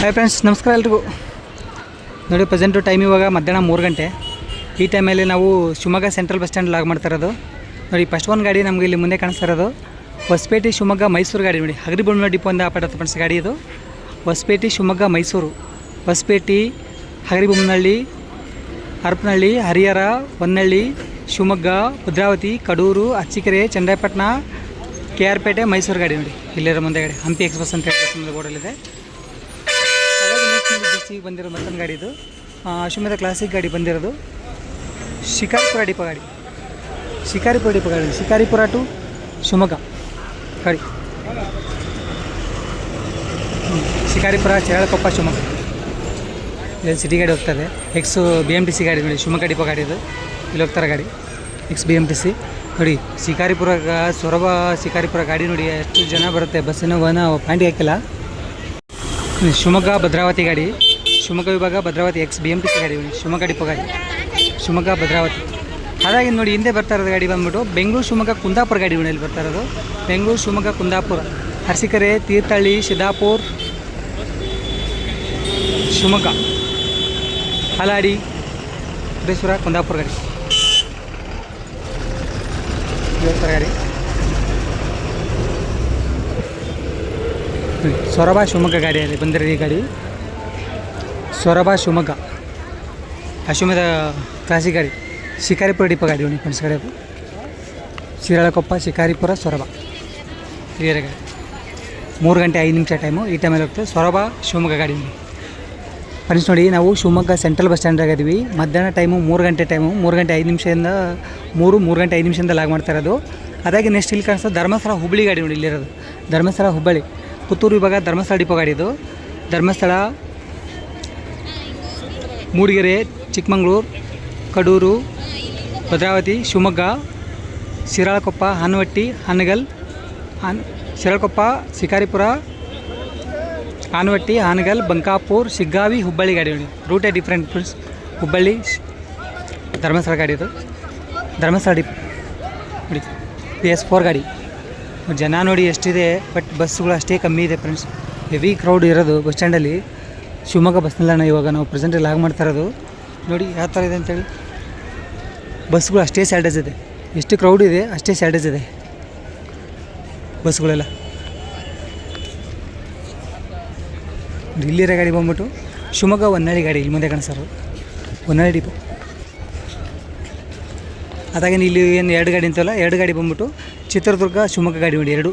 Hi friends ನಮಸ್ಕಾರ ಎಲ್ರಿಗೂ. ನೋಡಿ ಪ್ರೆಸೆಂಟು ಟೈಮ್ ಇವಾಗ ಮಧ್ಯಾಹ್ನ ಮೂರು ಗಂಟೆ. ಈ ಟೈಮಲ್ಲಿ ನಾವು Shivamogga central bus stand log ಮಾಡ್ತಾ ಇರೋದು. ನೋಡಿ ಫಸ್ಟ್ ಒಂದು ಗಾಡಿ ನಮಗೆ ಇಲ್ಲಿ ಮುಂದೆ ಕಾಣಿಸ್ತಾ ಇರೋದು. ಹೊಸಪೇಟೆ, ಶಿವಮೊಗ್ಗ, ಮೈಸೂರು ಗಾಡಿ ನೋಡಿ. ಹಗರಿಬೊಮ್ಮೆ ಡಿಪೋ ಅಂತ ಆಪಡತ್ತೆ ಫ್ರೆಂಡ್ಸ್ ಗಾಡಿ ಇದು. ಹೊಸಪೇಟೆ, ಶಿವಮೊಗ್ಗ, ಮೈಸೂರು. ಹೊಸಪೇಟೆ, ಹಗರಿಬೊಮ್ಮನಹಳ್ಳಿ, ಹರಪನಹಳ್ಳಿ, ಹರಿಹರ, ಹೊನ್ನಳ್ಳಿ, ಶಿವಮೊಗ್ಗ, ಭದ್ರಾವತಿ, ಕಡೂರು, ಅಚ್ಚಿಕೆರೆ ಚಂದ್ರಪಟ್ಟಣ ಕೆ ಆರ್ ಪೇಟೆ, ಮೈಸೂರು ಗಾಡಿ ನೋಡಿ. ಇಲ್ಲಿರೋ ಮುಂದೆ ಗಾಡಿ. ಹಂಪಿ ಎಕ್ಸ್ಪ್ರೆಸ್ ಅಂತ ಹೇಳಿ ಬೋರ್ಡಲ್ಲಿದೆ ಬಸ್ಸಿಗೆ ಬಂದಿರೋ ಮತ್ತೊಂದು ಗಾಡಿ ಇದು. ಶಿವಮೊಗ್ಗ ಕ್ಲಾಸಿಕ್ ಗಾಡಿ ಬಂದಿರೋದು. ಶಿಕಾರಿಪುರ ಡಿಪ ಗಾಡಿ. ಶಿಕಾರಿಪುರ ಡಿಪ ಗಾಡಿ. ಶಿಕಾರಿಪುರ ಟು ಶಿವಮೊಗ್ಗ. ಗಾಡಿ. ಶಿಕಾರಿಪುರ ಚಿರಾಳಕೊಪ್ಪ ಶಿವಮೊಗ್ಗ. ಇಲ್ಲಿ ಸಿಟಿ ಗಾಡಿ ಹೋಗ್ತದೆ ex B M T C ಗಾಡಿ ನೋಡಿ. ಶಿವಮೊಗ್ಗ ಡಿಪ ಗಾಡಿ ಇದು. ಇಲ್ಲಿ ಹೋಗ್ತಾರೆ ಗಾಡಿ. Ex B M T C ನೋಡಿ, ಶಿಕಾರಿಪುರ, ಸೊರಬ ಶಿಕಾರಿಪುರ ಗಾಡಿ ನೋಡಿ. ಎಷ್ಟು ಜನ ಬರುತ್ತೆ? ಬಸ್ಸಿನ ಪಾಯಿಂಟಿಗೆ ಹಾಕಿಲ್ಲ. ಶಿವಮೊಗ್ಗ, ಭದ್ರಾವತಿ ಗಾಡಿ. ಶಿವಮೊಗ್ಗ ವಿಭಾಗ Bhadravati ex B M T C ಗಾಡಿ ಶಿವಮೊಗ್ಗ ಡಿಪೋ ಗಾಡಿ ಶಿವಮೊಗ್ಗ ಭದ್ರಾವತಿ. ಹಾಗಾಗಿ ನೋಡಿ ಹಿಂದೆ ಬರ್ತಾ ಇರೋದು ಗಾಡಿ ಬಂದ್ಬಿಟ್ಟು ಬೆಂಗಳೂರು ಶಿವಮೊಗ್ಗ ಕುಂದಾಪುರ ಗಾಡಿ ಇಲ್ಲಿ ಬರ್ತಾ ಇರೋದು. ಬೆಂಗಳೂರು ಶಿವಮೊಗ್ಗ ಕುಂದಾಪುರ. ಅರಸಿಕೆರೆ, ತೀರ್ಥಹಳ್ಳಿ, ಸಿದ್ದಾಪುರ್, ಶಿವಮೊಗ್ಗ. ಹಲಾಡಿ ಸಿದ್ದೇಶ್ವರ ಕುಂದಾಪುರ ಗಾಡಿ. ಗಾಡಿ. ಸೊರಬ ಶಿವಮೊಗ್ಗ ಗಾಡಿಯಲ್ಲಿ ಬಂದಿರೋ ಈ ಗಾಡಿ. ಸೊರಬ, ಶಿವಮೊಗ್ಗ. ಅಶ್ವಮೇಧ ಕ್ಲಾಸಿಕ್ ಗಾಡಿ ಶಿಕಾರಿಪುರ ಡಿಪ ಗಾಡಿ ನೋಡಿ ಫ್ರೆಂಡ್ಸ್ ಗಾಡಿ ಶಿರಾಳಕೊಪ್ಪ, ಶಿಕಾರಿಪುರ, ಸೊರಬ. ಕ್ಲಿಯರ್ ಗಾಡಿ. ಮೂರು ಗಂಟೆ ಐದು ನಿಮಿಷ ಟೈಮು ಈ ಟೈಮಲ್ಲಿ ಹೋಗ್ತದೆ ಸೊರಬ, ಶಿವಮೊಗ್ಗ ಗಾಡಿ ಫ್ರೆಂಡ್ಸ್ ನೋಡಿ, ನಾವು ಶಿವಮೊಗ್ಗ ಸೆಂಟ್ರಲ್ ಬಸ್ ಸ್ಟ್ಯಾಂಡ್ ಇದ್ವಿ. ಮಧ್ಯಾಹ್ನ ಟೈಮು ಮೂರು ಗಂಟೆ ಟೈಮು ಮೂರು ಗಂಟೆ ಐದು ನಿಮಿಷದಿಂದ ಮೂರು ಮೂರು ಗಂಟೆ ಐದು ನಿಮಿಷದಿಂದ ಲಾಗ್ ಮಾಡ್ತಾ ಇರೋದು. ಅದಾಗಿ ನೆಕ್ಸ್ಟ್ ಇಲ್ಲಿ ಕಾಣಿಸ್ತದೆ ಧರ್ಮಸ್ಥಳ ಹುಬ್ಬಳ್ಳಿ ಗಾಡಿ ನೋಡಿ, ಇಲ್ಲಿರೋದು. ಧರ್ಮಸ್ಥಳ ಹುಬ್ಬಳ್ಳಿ. ಪುತ್ತೂರು ವಿಭಾಗ ಧರ್ಮಸ್ಥಳ ಡಿಪೋ ಗಾಡಿ ಇದು. ಧರ್ಮಸ್ಥಳ ಮೂಡಿಗೆರೆ, ಚಿಕ್ಕಮಗಳೂರು, ಕಡೂರು, ಭದ್ರಾವತಿ, ಶಿವಮೊಗ್ಗ, ಶಿರಾಳಕೊಪ್ಪ ಹಾನವಟ್ಟಿ ಹಾನಗಲ್, ಹಾನ್, ಶಿರಾಳಕೊಪ್ಪ, ಶಿಕಾರಿಪುರ ಆನವಟ್ಟಿ ಹಾನಗಲ್, ಬಂಕಾಪುರ್, ಶಿಗ್ಗಾವಿ, ಹುಬ್ಬಳ್ಳಿ ಗಾಡಿ ನೋಡಿ. ರೂಟೇ ಡಿಫ್ರೆಂಟ್ ಫ್ರೆಂಡ್ಸ್ ಹುಬ್ಬಳ್ಳಿ ಧರ್ಮಸ್ಥಳ ಗಾಡಿ ಇದು. ಧರ್ಮಸ್ಥಳ ಡಿಪ್ ನೋಡಿ ಪಿ ಎಸ್ ಫೋರ್ ಗಾಡಿ. ಜನ ನೋಡಿ ಎಷ್ಟಿದೆ ಬಟ್ ಬಸ್ಸುಗಳು ಅಷ್ಟೇ ಕಮ್ಮಿ ಇದೆ ಫ್ರೆಂಡ್ಸ್ ಹೆವಿ ಕ್ರೌಡ್ ಇರೋದು ಬಸ್ ಸ್ಟ್ಯಾಂಡಲ್ಲಿ ಶಿವಮೊಗ್ಗ ಬಸ್ ನಿಲ್ದಾಣ ಇವಾಗ ನಾವು ಪ್ರೆಸೆಂಟಲ್ಲಿ ಆಗಿ ಮಾಡ್ತಾ ಇರೋದು. ನೋಡಿ ಯಾವ ಥರ ಇದೆ ಅಂತೇಳಿ. ಬಸ್ಗಳು ಅಷ್ಟೇ ಸ್ಯಾಡೇಜ್ ಇದೆ. ಎಷ್ಟು ಕ್ರೌಡ್ ಇದೆ, ಅಷ್ಟೇ ಸ್ಯಾಡೇಜ್ ಇದೆ. ಬಸ್ಗಳೆಲ್ಲ ಇಲ್ಲಿರೋ ಗಾಡಿ ಬಂದ್ಬಿಟ್ಟು ಶಿವಮೊಗ್ಗ ಹೊನ್ನಾಳಿ ಗಾಡಿ ಇಲ್ಲಿ ಮುಂದೆ ಕಾಣಿಸೋರು ಹೊನ್ನಾಳಿ ಡಿಪೋ ಅದಾಗೇನು ಇಲ್ಲಿ ಏನು ಎರಡು ಗಾಡಿ ಅಂತಲ್ಲ, ಎರಡು ಗಾಡಿ ಬಂದ್ಬಿಟ್ಟು ಚಿತ್ರದುರ್ಗ, ಶಿವಮೊಗ್ಗ ಗಾಡಿ ನೋಡಿ ಎರಡು.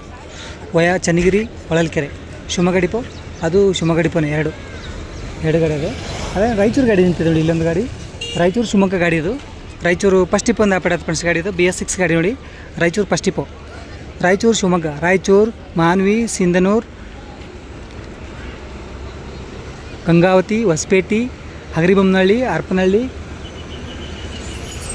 ವಯಾ ಚನ್ನಗಿರಿ, ಹೊಳಲ್ಕೆರೆ. ಶಿವಮೊಗ್ಗ ಡಿಪೋ ಅದು ಶಿವಮೊಗ್ಗ ಡಿಪೋನೇ ಎರಡು. ಎರಡು ಅದು ಅದೇ ರಾಯಚೂರು ಗಾಡಿ ನಿಂತಿದೆ ನೋಡಿ, ಇಲ್ಲೊಂದು ಗಾಡಿ. ರಾಯಚೂರು ಶಿವಮೊಗ್ಗ ಗಾಡಿ ಇದು. ರಾಯಚೂರು ಇಪ್ಪೊಂದು ಒಂದು ಆಪಡತ್ ಫ್ರೆಂಡ್ಸ್ ಗಾಡಿ ಇದು. ಬಿ ಎಸ್ ಸಿಕ್ಸ್ ಗಾಡಿ ನೋಡಿ. Raichur first depot Raichur Shivamogga. Raichur, Manvi, Sindhanur, Gangavati, Hosapete, Hagaribommanahalli Harapanahalli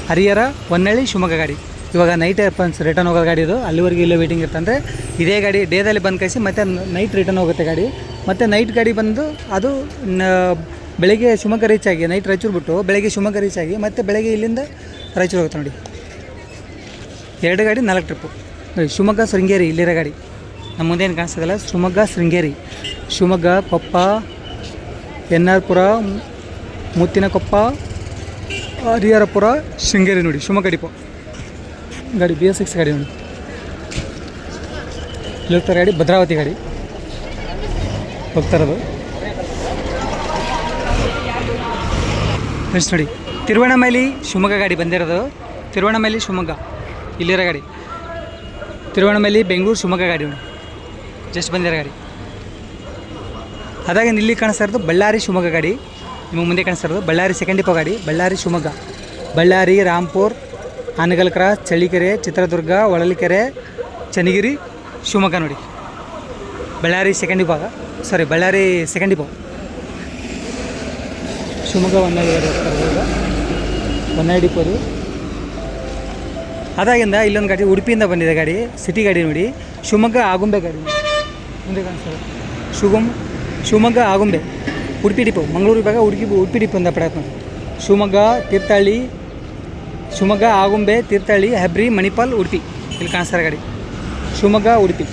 Harihara, Honnali, Shivamogga ಗಾಡಿ. ಇವಾಗ ನೈಟ್ ಫ್ರೆಂಡ್ಸ್ ರಿಟರ್ನ್ ಹೋಗೋ ಗಾಡಿ ಇದು. ಅಲ್ಲಿವರೆಗೆ ಇಲ್ಲೇ ವೇಟಿಂಗ್ ಇರ್ತಂದರೆ ಇದೇ ಗಾಡಿ ಡೇದಲ್ಲಿ ಬಂದು ಕಳಿಸಿ ಮತ್ತೆ ನೈಟ್ ರಿಟರ್ನ್ ಹೋಗುತ್ತೆ ಗಾಡಿ. ಮತ್ತು ನೈಟ್ ಗಾಡಿ ಬಂದು ಅದು ಬೆಳಗ್ಗೆ ಶಿವಮೊಗ್ಗ ರೀಚ್ ಆಗಿ ನೈಟ್ ರಾಯಚೂರು ಬಿಟ್ಟು ಬೆಳಗ್ಗೆ ಶಿವಮೊಗ್ಗ ರೀಚ್ ಆಗಿ ಮತ್ತು ಬೆಳಗ್ಗೆ ಇಲ್ಲಿಂದ ರಾಯಚೂರು ಹೋಗುತ್ತೆ ನೋಡಿ. ಎರಡು ಗಾಡಿ, ನಾಲ್ಕು ಟ್ರಿಪ್ಪು ನೋಡಿ, ಶಿವಮೊಗ್ಗ, ಶೃಂಗೇರಿ, ಇಲ್ಲಿರೋ ಗಾಡಿ. ನಮ್ಮ ಮುಂದೇನು ಕಾಣಿಸ್ತದಲ್ಲ? ಶಿವಮೊಗ್ಗ, ಶೃಂಗೇರಿ. ಶಿವಮೊಗ್ಗ, ಕೊಪ್ಪ ಎನ್ ಆರ್ ಪುರ ಮುತ್ತಿನಕೊಪ್ಪ ಹರಿಹರಪುರ ಶೃಂಗೇರಿ ನೋಡಿ, ಶಿವಮೊಗ್ಗ ಡಿಪೋ ಗಾಡಿ ಬಿ ಎಸ್ ಸಿಕ್ಸ್ ಗಾಡಿ ನೋಡಿ. ಇಲ್ಲಿರ್ತಾರೆ ಗಾಡಿ ಭದ್ರಾವತಿ ಗಾಡಿ. ಹೋಗ್ತಾ ಇರೋದು ಫ್ರೆಂಡ್ಸ್ ನೋಡಿ ತಿರುವಣ್ಣಮೈಲಿ ಶಿವಮೊಗ್ಗ ಗಾಡಿ ಬಂದಿರೋದು. ತಿರುವಣ್ಣಮೈಲಿ ಶಿವಮೊಗ್ಗ, ಇಲ್ಲಿರೋ ಗಾಡಿ. ತಿರುವಣ್ಣಮೈಲಿ ಬೆಂಗಳೂರು ಶಿವಮೊಗ್ಗ ಗಾಡಿ ನೋಡಿ ಜಸ್ಟ್ ಬಂದಿರೋ ಗಾಡಿ. ಅದಾಗ ಇಲ್ಲಿ ಕಾಣಿಸ್ತಾ ಇರೋದು ಬಳ್ಳಾರಿ ಶಿವಮೊಗ್ಗ ಗಾಡಿ. ನಿಮ್ಮ ಮುಂದೆ ಕಾಣಿಸ್ತಾ ಇರೋದು ಬಳ್ಳಾರಿ ಸೆಕೆಂಡ್ ಡಿಪೋ ಗಾಡಿ, ಬಳ್ಳಾರಿ ಶಿವಮೊಗ್ಗ. ಬಳ್ಳಾರಿ ರಾಂಪುರ್ ಆನಗಲ್ ಚಳಿಕೆರೆ ಚಿತ್ರದುರ್ಗ, ಹೊಳಲಿಕೆರೆ, ಚನ್ನಗಿರಿ, ಶಿವಮೊಗ್ಗ ನೋಡಿ. ಬಳ್ಳಾರಿ ಸೆಕೆಂಡ್ ವಿಭಾಗ. Sorry Ballari second depot Shivamogga Honnali ಗಾಡಿ ಹೋಗ್ತಾ ಇರೋದು ಈಗ ಹೊನ್ನಾಳಿ ಡಿಪೋ ಅದು ಅದಾಗಿಂದ ಇಲ್ಲೊಂದು ಗಾಡಿ ಉಡುಪಿಯಿಂದ ಬಂದಿದೆ ಗಾಡಿ ಸಿಟಿ ಗಾಡಿ ನೋಡಿ. ಶಿವಮೊಗ್ಗ ಆಗುಂಬೆ ಗಾಡಿ. ಮುಂದೆ ಕಾಣಿಸ್ತದೆ ಶಿವಮೊಗ್ಗ ಶಿವಮೊಗ್ಗ ಆಗುಂಬೆ, ಉಡುಪಿ ಡಿಪೋ ಮಂಗಳೂರು ವಿಭಾಗ, ಉಡುಪಿ ಉಡುಪಿ ಡಿಪೋ ಅಂತ ನೋಡಿ ಶಿವಮೊಗ್ಗ, ತೀರ್ಥಹಳ್ಳಿ, ಶಿವಮೊಗ್ಗ, ಆಗುಂಬೆ, ತೀರ್ಥಹಳ್ಳಿ, ಹೆಬ್ರಿ, ಮಣಿಪಾಲ್, ಉಡುಪಿ. ಇಲ್ಲಿ ಕಾಣಿಸ್ತಾರೆ ಗಾಡಿ. ಶಿವಮೊಗ್ಗ, ಉಡುಪಿ.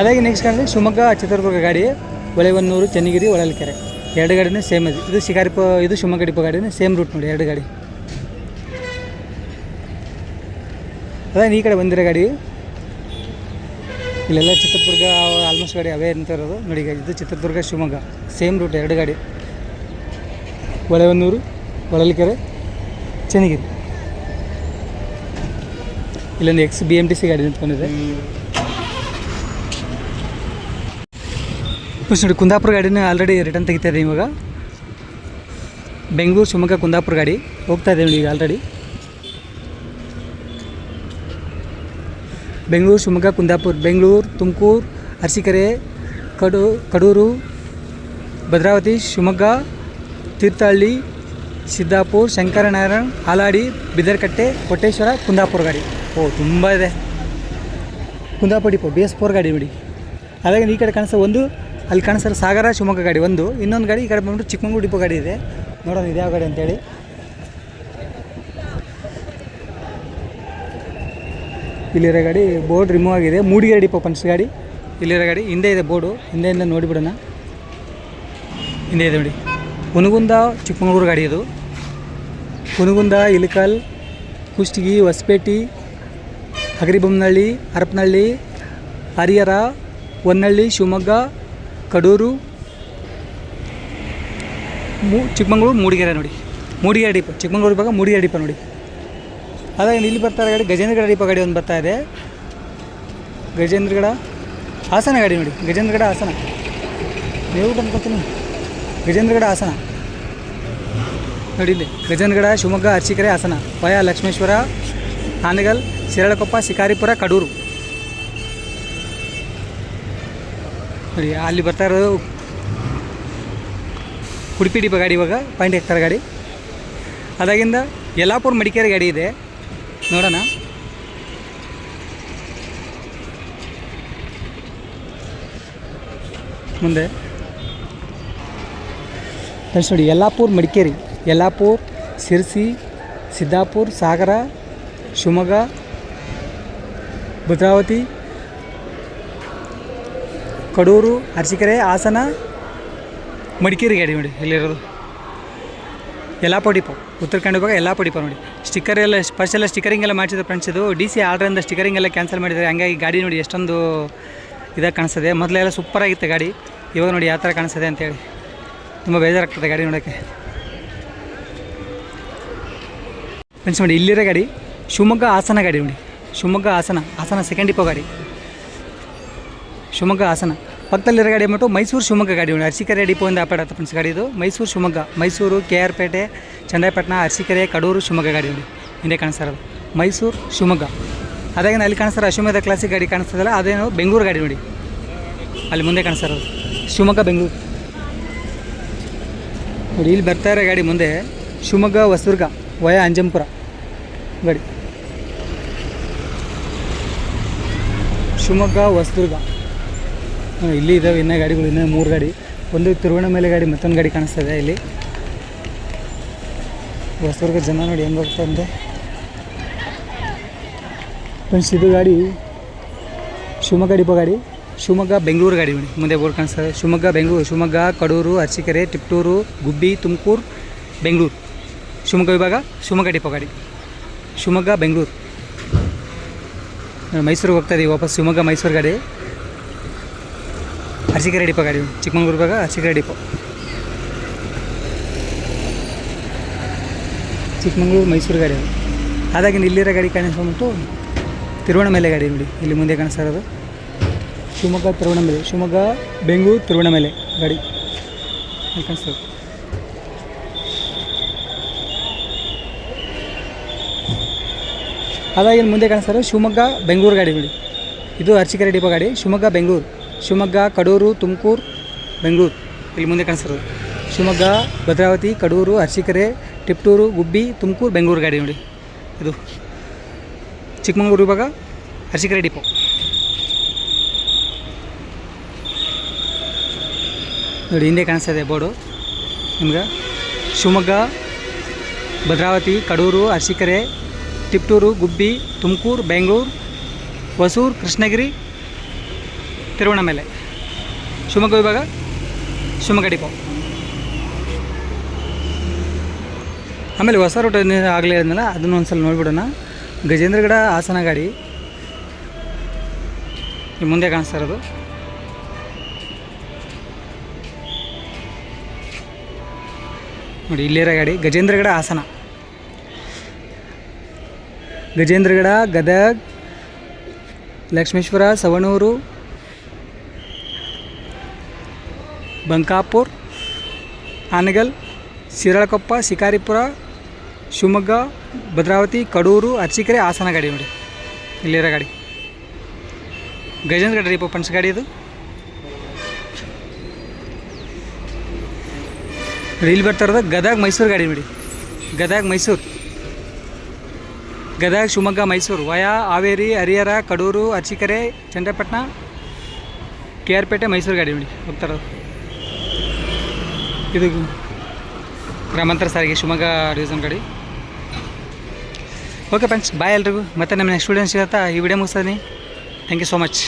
ಅದಾಗಿ ನೆಕ್ಸ್ಟ್ ಕಾಣಿದ್ರೆ ಶಿವಮೊಗ್ಗ, ಚಿತ್ರದುರ್ಗ ಗಾಡಿ ಹೊಳೆವನ್ನೂರು ಚೆನ್ನಗಿರಿ, ಹೊಳಲ್ಕೆರೆ. ಎರಡು ಗಾಡಿನೇ ಸೇಮ್ ಇದೆ ಇದು ಶಿಕಾರಿಪ, ಇದು ಶಿವಮೊಗ್ಗ ಡಿಪೋ ಗಾಡಿನೇ ಸೇಮ್ ರೂಟ್ ನೋಡಿ, ಎರಡು ಗಾಡಿ. ಅದೇ ಈ ಕಡೆ ಬಂದಿರೋ ಗಾಡಿ, ಇಲ್ಲೆಲ್ಲ ಚಿತ್ರದುರ್ಗ ಆಲ್ಮೋಸ್ಟ್ ಗಾಡಿ ಅವೇ ಅಂತ ಇರೋದು. ನೋಡಿ ಇದು ಚಿತ್ರದುರ್ಗ, ಶಿವಮೊಗ್ಗ. ಸೇಮ್ ರೂಟ್ ಎರಡು ಗಾಡಿ. ಹೊಳೆವನ್ನೂರು ಹೊಳಲ್ಕೆರೆ, ಚೆನ್ನಗಿರಿ. ಇಲ್ಲೊಂದು ex B M T C ಗಾಡಿ ನಿಂತ್ಕೊಂಡಿದೆ. ಫಸ್ಟ್ ನೋಡಿ ಕುಂದಾಪುರ ಗಾಡಿನ ಆಲ್ರೆಡಿ ರಿಟರ್ನ್ ತೆಗಿತಾ ಇದೆ ಇವಾಗ. ಬೆಂಗಳೂರು, ಶಿವಮೊಗ್ಗ, ಕುಂದಾಪುರ ಗಾಡಿ ಹೋಗ್ತಾ ಇದೆ ನೋಡಿ ಈಗ ಆಲ್ರೆಡಿ ಬೆಂಗಳೂರು, ಶಿವಮೊಗ್ಗ, ಕುಂದಾಪುರ, ಬೆಂಗಳೂರು, ತುಮಕೂರು, ಅರಸೀಕೆರೆ, ಕಡು, ಕಡೂರು, ಭದ್ರಾವತಿ, ಶಿವಮೊಗ್ಗ, ತೀರ್ಥಹಳ್ಳಿ, ಸಿದ್ದಾಪುರ, ಶಂಕರನಾರಾಯಣ, ಹಾಲಾಡಿ, ಬಿದರ್ಕಟ್ಟೆ ಕೊಟ್ಟೇಶ್ವರ ಕುಂದಾಪುರ ಗಾಡಿ. ಓ, ತುಂಬ ಇದೆ. Kundapura depot B S four ಗಾಡಿ ನೋಡಿ. ಹಾಗಾಗಿ ಈ ಕಡೆ ಕಾಣಿಸೋ ಒಂದು ಅಲ್ಲಿ ಕಾಣಿಸ್ತಾರೆ ಸಾಗರ, ಶಿವಮೊಗ್ಗ ಗಾಡಿ ಒಂದು. ಇನ್ನೊಂದು ಗಾಡಿ ಈ ಕಡೆ ಬಂದ್ಬಿಟ್ಟು ಚಿಕ್ಕಮಂಗ್ಳೂರು ಡಿಪೋ ಗಾಡಿ ಇದೆ. ನೋಡೋಣ ಇದು ಯಾವ ಗಾಡಿ ಅಂತೇಳಿ. ಇಲ್ಲಿರೋ ಗಾಡಿ ಬೋರ್ಡ್ ರಿಮೂವ್ ಆಗಿದೆ. ಮೂಡಿಗೆರೆ ಡಿಪೋ ಪಂಚ್ ಗಾಡಿ. ಇಲ್ಲಿರೋ ಗಾಡಿ ಹಿಂದೆ ಇದೆ ಬೋರ್ಡು. ಹಿಂದೆಯಿಂದ ನೋಡಿಬಿಡೋಣ ಹಿಂದೆ ಇದೆ ನೋಡಿ. ಹುನಗುಂದ ಚಿಕ್ಕಮಗಳೂರು ಗಾಡಿ ಇದು. ಹುನಗುಂದ, ಇಲಿಕಲ್, ಕುಷ್ಟಗಿ, ಹೊಸಪೇಟೆ, ಹಗರಿಬೊಮ್ಮನಹಳ್ಳಿ, ಹರಪನಹಳ್ಳಿ, ಹರಿಹರ, ಹೊನ್ನಳ್ಳಿ, ಶಿವಮೊಗ್ಗ ಕಡೂರು, ಮೂ, ಚಿಕ್ಕಮಂಗ್ಳೂರು, ಮೂಡಿಗೆರೆ ನೋಡಿ. ಮೂಡಿಗೆರೆ ಡಿಪೋ ಚಿಕ್ಕಮಂಗ್ಳೂರು ಭಾಗ ಮೂಡಿಗೆರೆ ಡಿಪೋ ನೋಡಿ. ಅದಾಗ ಇಲ್ಲಿ ಬರ್ತಾರೆ ಗಾಡಿ ಗಜೇಂದ್ರಗಡ ಡಿಪೋ ಗಾಡಿ ಒಂದು ಬರ್ತಾ ಇದೆ. ಗಜೇಂದ್ರಗಡ ಹಾಸನ ಗಾಡಿ ನೋಡಿ, ಗಜೇಂದ್ರಗಡ ಹಾಸನ. ನೀವು ಬಂದ್ಕೊತೀನಿ ಗಜೇಂದ್ರಗಡ ಹಾಸನ. ನೋಡಿ ಇಲ್ಲಿ, ಗಜೇಂದ್ರಗಡ, ಶಿವಮೊಗ್ಗ ಅರ್ಚಿಕೆರೆ ಹಾಸನ. ವಯ ಲಕ್ಷ್ಮೇಶ್ವರ ಹಾನಗಲ್ ಶಿರಾಳಕೊಪ್ಪ, ಶಿಕಾರಿಪುರ, ಕಡೂರು. ನೋಡಿ ಅಲ್ಲಿ ಬರ್ತಾ ಇರೋದು ಉಡುಪಿ ಡಿಪ ಗಾಡಿ ಇವಾಗ, ಪಾಯಿಂಟ್ ಹಾಕ್ತಾರೆ ಗಾಡಿ. ಅದಾಗಿಂದ ಯಲ್ಲಾಪುರ ಮಡಿಕೇರಿ ಗಾಡಿ ಇದೆ. ನೋಡೋಣ. ಮುಂದೆ. ಫ್ರೆಂಡ್ಸ್ ನೋಡಿ, ಯಲ್ಲಾಪುರ ಮಡಿಕೇರಿ, ಯಲ್ಲಾಪುರ, ಸಿರ್ಸಿ, ಸಿದ್ದಾಪುರ, ಸಾಗರ, ಶಿವಮೊಗ್ಗ, ಭದ್ರಾವತಿ ಕಡೂರು, ಅರಸೀಕೆರೆ, ಹಾಸನ, ಮಡಿಕೇರಿ ಗಾಡಿ ನೋಡಿ ಇಲ್ಲಿರೋದು ಎಲ್ಲ ಪಡಿಪ ಉತ್ತರ ಕನ್ನಡ ಎಲ್ಲ ಪಡಿಪ ನೋಡಿ. ಸ್ಟಿಕ್ಕರ್ ಎಲ್ಲ ಫಸ್ಟ್ ಎಲ್ಲ ಸ್ಟಿಕರಿಂಗ್ ಎಲ್ಲ ಮಾಡಿಸಿದ್ರು ಫ್ರೆಂಡ್ಸ್ ಇದು. ಡಿ ಸಿ ಆರ್ಡ್ರಿಂದ ಸ್ಟಿಕರಿಂಗ್ ಎಲ್ಲ ಕ್ಯಾನ್ಸಲ್ ಮಾಡಿದ್ದಾರೆ. ಹಂಗಾಗಿ ಗಾಡಿ ನೋಡಿ ಎಷ್ಟೊಂದು ಇದಾಗಿ ಕಾಣಿಸ್ತದೆ. ಮೊದಲೆಲ್ಲ ಸೂಪರಾಗಿತ್ತು ಗಾಡಿ. ಇವಾಗ ನೋಡಿ ಯಾವ ಥರ ಕಾಣಿಸ್ತದೆ ಅಂತೇಳಿ. ತುಂಬ ಬೇಜಾರಾಗ್ತದೆ ಗಾಡಿ ನೋಡೋಕ್ಕೆ. ಫ್ರೆಂಡ್ಸ್ ನೋಡಿ, ಇಲ್ಲಿರೋ ಗಾಡಿ, ಶಿವಮೊಗ್ಗ ಹಾಸನ ಗಾಡಿ ನೋಡಿ. ಶಿವಮೊಗ್ಗ ಹಾಸನ ಹಾಸನ ಸೆಕೆಂಡ್ ಡಿಪೋ ಗಾಡಿ. ಶಿವಮೊಗ್ಗ ಹಾಸನ. ಪಕ್ಕದಲ್ಲಿರೋ ಗಾಡಿ ಬಂದ್ಬಿಟ್ಟು ಮೈಸೂರು ಶಿವಮೊಗ್ಗ ಗಾಡಿ ಉಂಟು. ಅರಸೀಕೆರೆ ಡಿಪೋಯಿಂದ ಆಪಾಡತ್ತೆ ಫ್ರೆಂಡ್ಸ್ ಗಾಡಿ ಇದು. ಮೈಸೂರು ಶಿವಮೊಗ್ಗ, ಮೈಸೂರು, ಕೆ ಆರ್ ಪೇಟೆ ಚನ್ನರಾಯಪಟ್ಟಣ ಅರಸೀಕೆರೆ, ಕಡೂರು ಶಿವಮೊಗ್ಗ ಗಾಡಿ ಉಂಟು. ಹಿಂದೆ ಕಾಣಿಸ್ತಾರದು ಮೈಸೂರು ಶಿವಮೊಗ್ಗ. ಅದಾಗೆ ಅಲ್ಲಿ ಕಾಣಿಸ್ತಾರೆ ಅಶ್ವಮೇಧ ಕ್ಲಾಸಿಕ್ ಗಾಡಿ ಕಾಣಿಸ್ತದಲ್ಲ ಅದೇನು ಬೆಂಗಳೂರು ಗಾಡಿ ನೋಡಿ. ಅಲ್ಲಿ ಮುಂದೆ ಕಾಣಿಸ್ತಾರದು ಶಿವಮೊಗ್ಗ, ಬೆಂಗಳೂರು. ನೋಡಿ, ಇಲ್ಲಿ ಬರ್ತಾ ಇರೋ ಗಾಡಿ ಮುಂದೆ ಶಿವಮೊಗ್ಗ, ಹೊಸದುರ್ಗ, ವಯ ಅಂಜಂಪುರ ಗಾಡಿ. ಶಿವಮೊಗ್ಗ, ಹೊಸದುರ್ಗ. ಇಲ್ಲಿ ಇದ್ದಾವೆ ಇನ್ನೂ ಗಾಡಿಗಳು, ಇನ್ನೂ ಮೂರು ಗಾಡಿ. ಒಂದು ತಿರುವಣ್ಣಾಮಲೆ ಗಾಡಿ, ಮತ್ತೊಂದು ಗಾಡಿ ಕಾಣಿಸ್ತಾ ಇದೆ ಇಲ್ಲಿ. ಹೊಸವರ್ಗ ಜನ ನೋಡಿ ಹೆಂಗೆ ಹೋಗ್ತಾ ಇದೆ ಫ್ರೆಂಡ್ಸ್ ಇದು ಗಾಡಿ ಶಿವಮೊಗ್ಗ ಡಿಪೋ ಗಾಡಿ. ಶಿವಮೊಗ್ಗ, ಬೆಂಗಳೂರು ಗಾಡಿ ನೋಡಿ. ಮುಂದೆ ಬೋರ್ಡ್ ಕಾಣಿಸ್ತದೆ ಶಿವಮೊಗ್ಗ, ಬೆಂಗಳೂರು. ಶಿವಮೊಗ್ಗ, ಕಡೂರು, ಅರಸೀಕೆರೆ, ತಿಪ್ಟೂರು, ಗುಬ್ಬಿ, ತುಮಕೂರು, ಬೆಂಗಳೂರು. ಶಿವಮೊಗ್ಗ ವಿಭಾಗ, ಶಿವಮೊಗ್ಗ ಡಿಪೋ ಗಾಡಿ. ಶಿವಮೊಗ್ಗ, ಬೆಂಗಳೂರು. ಮೈಸೂರಿಗೆ ಹೋಗ್ತಾ ಇದೀವಿ ವಾಪಸ್. ಶಿವಮೊಗ್ಗ, ಮೈಸೂರು ಗಾಡಿ. ಅರಸೀಕೆರೆ ಡಿಪೋ ಗಾಡಿ ಚಿಕ್ಕಮಂಗ್ಳೂರು ಭಾಗ ಅರಸೀಕೆರೆ ಡಿಪೋ. ಚಿಕ್ಕಮಂಗ್ಳೂರು ಮೈಸೂರು ಗಾಡಿ ಅದು. ಅದಾಗಿನ ಇಲ್ಲಿರೋ ಗಾಡಿ ಕಾಣಿಸ್ಕೊಂಬಿಟ್ಟು ತಿರುವಣಮೇಲೆ ಗಾಡಿ ನೋಡಿ, ಇಲ್ಲಿ ಮುಂದೆ ಕಾಣಿಸ್ತಾ ಇರೋದು. ಶಿವಮೊಗ್ಗ ತಿರುವಣಮೇಲೆ ಶಿವಮೊಗ್ಗ, ಬೆಂಗಳೂರು ತಿರುವಣಮೇಲೆ ಗಾಡಿ ಅಲ್ಲಿ ಕಾಣಿಸ್ತದೆ ಅದಾಗಿನ ಮುಂದೆ ಕಾಣಿಸ್ತಾರೆ ಶಿವಮೊಗ್ಗ, ಬೆಂಗಳೂರು ಗಾಡಿ ನೋಡಿ. ಇದು ಅರ್ಚಿಕೆರೆ ಡಿಪೋ ಗಾಡಿ, ಶಿವಮೊಗ್ಗ, ಬೆಂಗಳೂರು. ಶಿವಮೊಗ್ಗ, ಕಡೂರು, ತುಮಕೂರು, ಬೆಂಗಳೂರು. ಇಲ್ಲಿ ಮುಂದೆ ಕಾಣಿಸ್ತಾರೆ ಶಿವಮೊಗ್ಗ, ಭದ್ರಾವತಿ, ಕಡೂರು, ಅರಸೀಕೆರೆ ಟಿಪ್ಟೂರು ಗುಬ್ಬಿ, ತುಮಕೂರು, ಬೆಂಗಳೂರು ಗಾಡಿ ನೋಡಿ. ಇದು ಚಿಕ್ಕಮಗಳೂರು ಇವಾಗ ಅರಸೀಕೆರೆ ಡಿಪೋ. ನೋಡಿ, ಹಿಂದೆ ಕಾಣಿಸ್ತಾ ಇದೆ ಬೋರ್ಡು. ನಿಮ್ಗೆ ಶಿವಮೊಗ್ಗ, ಭದ್ರಾವತಿ, ಕಡೂರು, ಅರಸೀಕೆರೆ, ತಿಪ್ಟೂರು, ಗುಬ್ಬಿ, ತುಮಕೂರು, ಬೆಂಗಳೂರು, ಹೊಸೂರು, ಕೃಷ್ಣಗಿರಿ ತಿರುವಣ್ಣಾಮಲೆ ಶಿವಮೊಗ್ಗ ವಿಭಾಗ, ಶಿವಮೊಗ್ಗ ಡಿಪೋ. ಆಮೇಲೆ ಹೊಸ ರೂಟ್ ಆಗಲೇ ಹೇಳಿದ್ನಲ್ಲ ಅದನ್ನು ಒಂದು ಸಲ ನೋಡಿಬಿಡೋಣ ಗಜೇಂದ್ರಗಡ ಹಾಸನ ಗಾಡಿ. ಈ ಮುಂದೆ ಕಾಣಿಸ್ತಾ ಇರೋದು. ನೋಡಿ, ಇಲ್ಲಿರೋ ಗಾಡಿ ಗಜೇಂದ್ರಗಡ ಹಾಸನ. ಗಜೇಂದ್ರಗಡ ಗದಗ್, ಲಕ್ಷ್ಮೇಶ್ವರ, ಸವಣೂರು ಬಂಕಾಪುರ್, ಆನಗಲ್, ಶಿರಾಳಕೊಪ್ಪ, ಶಿಕಾರಿಪುರ, ಶಿವಮೊಗ್ಗ, ಭದ್ರಾವತಿ, ಕಡೂರು, ಅರಸೀಕೆರೆ, ಹಾಸನ ಗಾಡಿ ನೋಡಿ. ಇಲ್ಲಿರೋ ಗಾಡಿ? ಗಜೇಂದ್ರ ಗಾಡಿ ಪಂಚ ಗಾಡಿ ಇದು. ಇಲ್ಲಿ ಬರ್ತಾ ಗದಗ, ಮೈಸೂರು ಗಾಡಿ ನೋಡಿ. Gadag, Mysuru. Gadag, Shivamogga, Mysuru. Via, Haveri, Harihara, Kadur, Arsikere, Chandrapatna, K R Pete, Mysuru ಗಾಡಿ ನೋಡಿ. ಹೋಗ್ತಾ ಇರೋದು. ಇದು ಗ್ರಾಮಾಂತರ ಸಾರಿಗೆ ಶಿವಮೊಗ್ಗ ಡಿವಿಷನ್ ಗಾಡಿ. ಓಕೆ ಫ್ರೆಂಡ್ಸ್ ಬಾಯ್ ಎಲ್ರಿಗೂ. ಮತ್ತೆ ನಮ್ಮ ನೆಕ್ಸ್ಟ್ ಸ್ಟೂಡೆಂಟ್ ಸಿಗತ್ತಾ ಈ ವಿಡಿಯೋ ಮುಗಿಸ್ತೀನಿ. Thank you so much